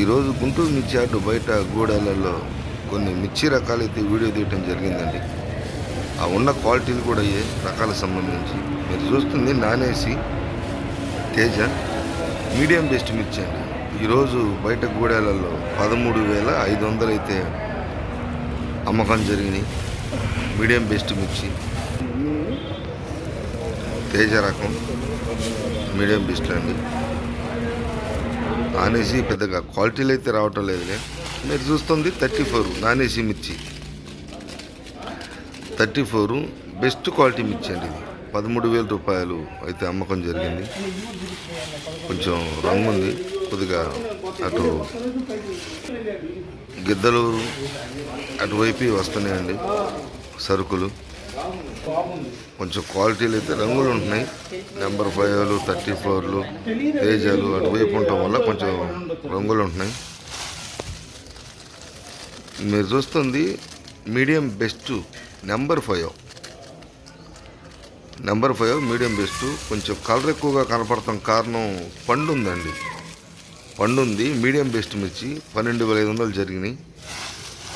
ఈరోజు గుంటూరు మిర్చి యార్డు బయట గూడాలలో కొన్ని మిర్చి రకాలు అయితే వీడియో తీయటం జరిగిందండి. ఆ ఉన్న క్వాలిటీలు కూడా అయ్యే రకాలకు సంబంధించి మీరు చూస్తుంది నానేసి తేజ మీడియం బెస్ట్ మిర్చి అండి. ఈరోజు బయట గూడాలలో పదమూడు వేల ఐదు వందలు అయితే అమ్మకం జరిగినాయి. మీడియం బెస్ట్ మిర్చి. తేజ రకం మీడియం బెస్ట్ అండి. నానేసి పెద్దగా క్వాలిటీలు అయితే రావటం లేదులే. మీరు చూస్తుంది థర్టీ ఫోర్ నానేసి మిర్చి. థర్టీ ఫోరు బెస్ట్ క్వాలిటీ మిర్చి అండి ఇది. పదమూడు వేల రూపాయలు అయితే అమ్మకం జరిగింది. కొంచెం రంగు ఉంది. కొద్దిగా అటు గిద్దలూరు అటువైపు వస్తున్నాయండి సరుకులు. కొంచెం క్వాలిటీలు అయితే రంగులు ఉంటున్నాయి. నెంబర్ ఫైవ్లు థర్టీ ఫోర్లు తేజాలు అటువైపు ఉండటం వల్ల కొంచెం రంగులు ఉంటున్నాయి. మీరు చూస్తుంది medium best number five number five medium best కొంచెం కలర్ ఎక్కువగా కనపడతాం కారణం పండు ఉందండి పండు ఉంది మీడియం బెస్ట్ మిర్చి పన్నెండు వేల ఐదు వందలు జరిగినాయి.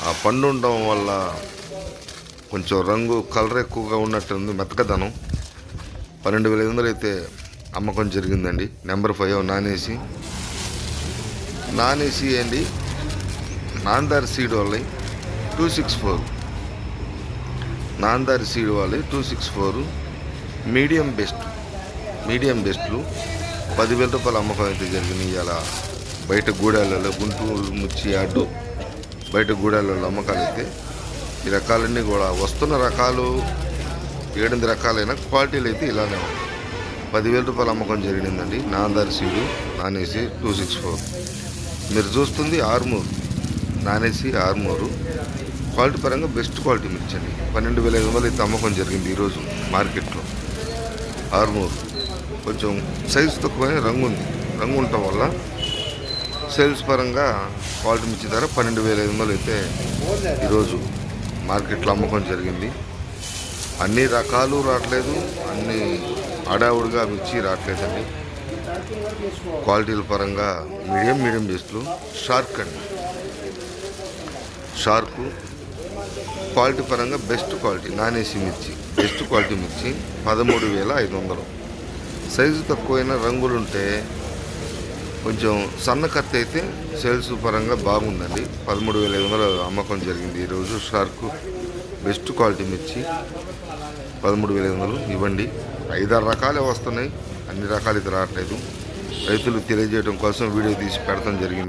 ఆ పండు ఉండడం వల్ల కొంచెం రంగు కలర్ ఎక్కువగా ఉన్నట్టుంది మెతకదనం. పన్నెండు వేల ఐదు వందలు అయితే అమ్మకం జరిగిందండి. నెంబర్ ఫైవ్ నానేసి. నానేసి అండి నాందారి సీడ్ వాళ్ళవి two six four. Namdhari seed వాళ్ళవి two six four. Medium best medium బెస్ట్లు. పదివేల రూపాయల అమ్మకం అయితే జరిగింది అలా బయట గూడాలలో గుంటూరు ముచ్చి అడ్డు బయట గూడాలలో అమ్మకాలు అయితే ఈ రకాలన్నీ కూడా వస్తున్న రకాలు ఏడెనిమిది రకాలైన క్వాలిటీలు అయితే ఇలానే ఉన్నాయి. పదివేల రూపాయల అమ్మకం జరిగిందండి. నాందార్ సీడు నానేసి టూ సిక్స్ ఫోర్. మీరు చూస్తుంది ఆర్మూర్ నానేసి ఆర్మూరు. క్వాలిటీ పరంగా బెస్ట్ క్వాలిటీ మిర్చండి పన్నెండు వేల ఐదు వందలు అయితే అమ్మకం జరిగింది ఈరోజు మార్కెట్లో. ఆర్మూర్. కొంచెం సైజు తక్కువనే రంగు ఉంది. రంగు ఉండటం వల్ల సేల్స్ పరంగా క్వాలిటీ మిర్చి ధర పన్నెండు వేల ఐదు వందలు అయితే ఈరోజు మార్కెట్లో అమ్మకం జరిగింది. అన్ని రకాలు రావట్లేదు. అన్ని అడావుడిగా మిర్చి రావట్లేదండి. క్వాలిటీల పరంగా మీడియం మీడియం బేస్లు షార్క్ అండి. షార్కు క్వాలిటీ పరంగా బెస్ట్ క్వాలిటీ. నాన్ ఏసీ మిర్చి. బెస్ట్ క్వాలిటీ మిర్చి పదమూడు వేల ఐదు వందలు. సైజు తక్కువైన రంగులుంటే కొంచెం సన్న కత్తి అయితే సేల్స్ పరంగా బాగుందండి. పదమూడు వేల ఐదు వందల అమ్మకం జరిగింది ఈరోజు. షార్కు బెస్ట్ క్వాలిటీ మిర్చి పదమూడు వేల ఐదు వందలు ఇవ్వండి. ఐదారు రకాలే వస్తున్నాయి. అన్ని రకాలు ఇది రావట్లేదు. రైతులు తెలియజేయడం కోసం వీడియో తీసి పెడతాం జరిగింది.